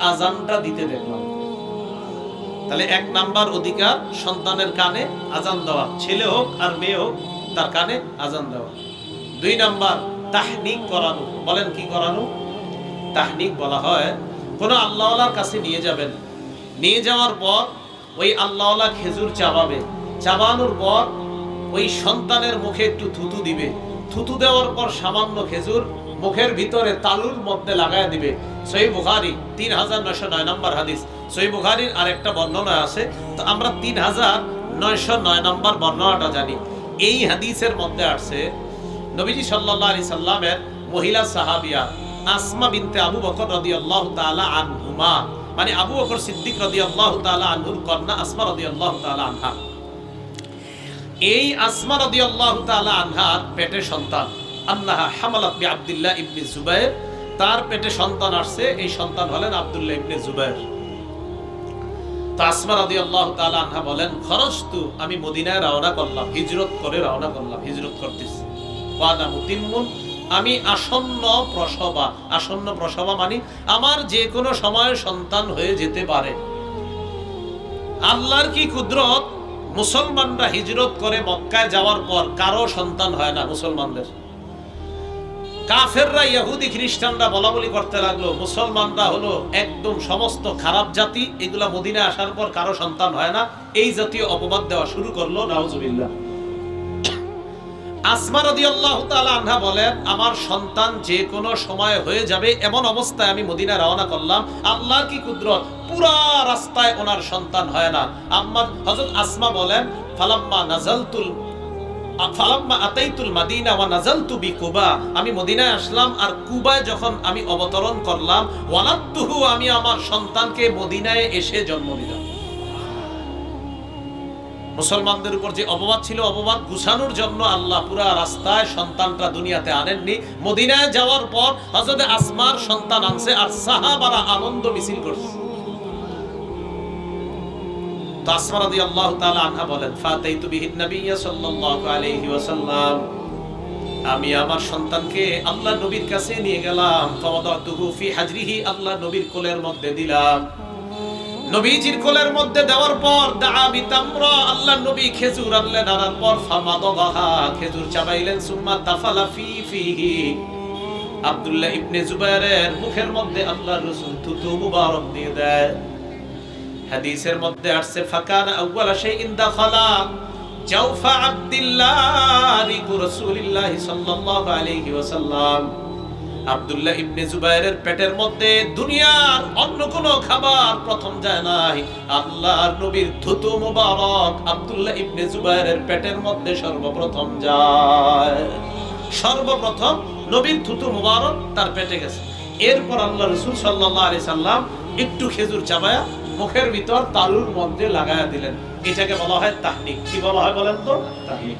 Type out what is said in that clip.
আজানটা দিতে দেখলাম। তাহলে এক নাম্বার অধিকার সন্তানের কানে আজান দেওয়া, ছেলে হোক আর মেয়ে হোক, তার কানে আজান দেওয়া। দুই নাম্বার, তাহনিক করানো। বলেন কি করানো? তাহনিক বলা হয়, কোন আল্লাহওয়ালার কাছে নিয়ে যাবেন। নিয়ে যাওয়ার পর ওই আল্লাহওয়ালা খেজুর চাবাবে। চাবানোর পর ওই সন্তানের মুখে একটু থুতু দিবে। থুতু দেওয়ার পর সামান্য খেজুর মুখের ভিতরে তালুর মধ্যে লাগায় দিবে। সই বুখারি তিন হাজার নয়শো নয় নম্বর হাদিস। সই বুখারির আরেকটা বর্ণনা আছে। তো আমরা তিন হাজার নয়শো নয় নম্বর বর্ণনাটা জানি। এই হাদিসের মধ্যে আসছে, নবীজি সাল্লাহ আলি সাল্লামের মহিলা সাহাবিয়া আসমা বিনতে আবু বকর রাদিয়াল্লাহু তাআলা আনহুমা মানে আবু বকর সিদ্দিক রাদিয়াল্লাহু তাআলা আনহুর কন্যা আসমা রাদিয়াল্লাহু তাআলা আনহা। এই আসমা রাদিয়াল্লাহু তাআলা আনহার পেটে সন্তান। আন্নাহা হামালাত বি ইবনে জুবাইর তার পেটে সন্তান আসছে, এই সন্তান হলেন ইবনে তাআলা আনহা বলেন আমি মদিনায় রওনা করলাম, হিজরত করে রওনা করলাম, হিজরত করতেছি। ওয়ানা মুতিম্মুন আমি আসন্ন প্রসবা আসন্ন প্রসবা মানে আমার যে কোনো সময় সন্তান হয়ে যেতে পারে। আল্লাহর কি কুদরত? মুসলমানরা হিজরত করে মক্কায় যাওয়ার পর কারও সন্তান হয় না, মুসলমানদের। কাফেররা ইহুদি খ্রিস্টানরা বলা বলি করতে লাগল, মুসলমানরা হলো একদম সমস্ত খারাপ জাতি, এগুলা মদিনায় আসার পর কারও সন্তান হয় না। এই জাতীয় অপবাদ দেওয়া শুরু করল, নাউজুবিল্লাহ। আসমা তাআলা আনহা বলেন, আমার সন্তান যে কোনো সময় হয়ে যাবে, এমন অবস্থায় আমি মদিনা রওনা করলাম, আল্লাহর কি কুদরত? পুরা রাস্তায় ওনার সন্তান হয় না। আম্মা আসমা বলেন, ফালাম্মা নাজালতুল আমি মদিনায় আসলাম আর কুবায় যখন আমি অবতরণ করলাম আমি আমার সন্তানকে মদিনায় এসে জন্ম দিলাম মুসলমানদের উপর যে অপবাদ ছিল, অপবাদ গুছানোর জন্য আল্লাহ পুরা রাস্তায় সন্তানটা দুনিয়াতে আনেননি। মদিনায় যাওয়ার পর হজরত আসমার সন্তান আনছে আর সাহাবারা আনন্দ মিছিল করছে। আমি আমার সন্তানকে আল্লাহ নবীর কাছে নিয়ে গেলাম। আল্লাহ নবীর কোলের মধ্যে দিলাম। নবীজির কোলের মধ্যে দেওয়ার পর দাআ বিতামরা, আল্লাহ নবী খেজুর আনলেন, আনার পর ফামাদাহা খেজুর চাবাইলেন, সুম্মা তাফালা ফি ফিহি। আব্দুল্লাহ ইবনে জুবাইরের মুখের মধ্যে আল্লাহর রাসূল থুতু মুবারক দিয়ে দেয়। হাদিসের মধ্যে আসছে, ফাকান আউয়ালা শাইইন দাখালা জাওফা আব্দুল্লাহ রিকু রাসূলিল্লাহ সাল্লাল্লাহু আলাইহি ওয়াসাল্লাম। আব্দুল্লাহ ইবনে জুবাইরের পেটের মধ্যে দুনিয়ার অন্য কোনো খাবার প্রথম যায় নাই। আল্লাহর নবীর থুতু মুবারক আব্দুল্লাহ ইবনে জুবাইরের পেটের মধ্যে সর্বপ্রথম যায়। সর্বপ্রথম নবীর থুতু মুবারক তার পেটে গেছে। এরপর আল্লাহ রসুল সাল্লাহ আলি সাল্লাম একটু খেজুর চাবায়া মুখের ভিতর তালুর মধ্যে লাগাইয়া দিলেন। এটাকে বলা হয় তাহনিক। কি বলা হয় বলেন তো? তাহনিক।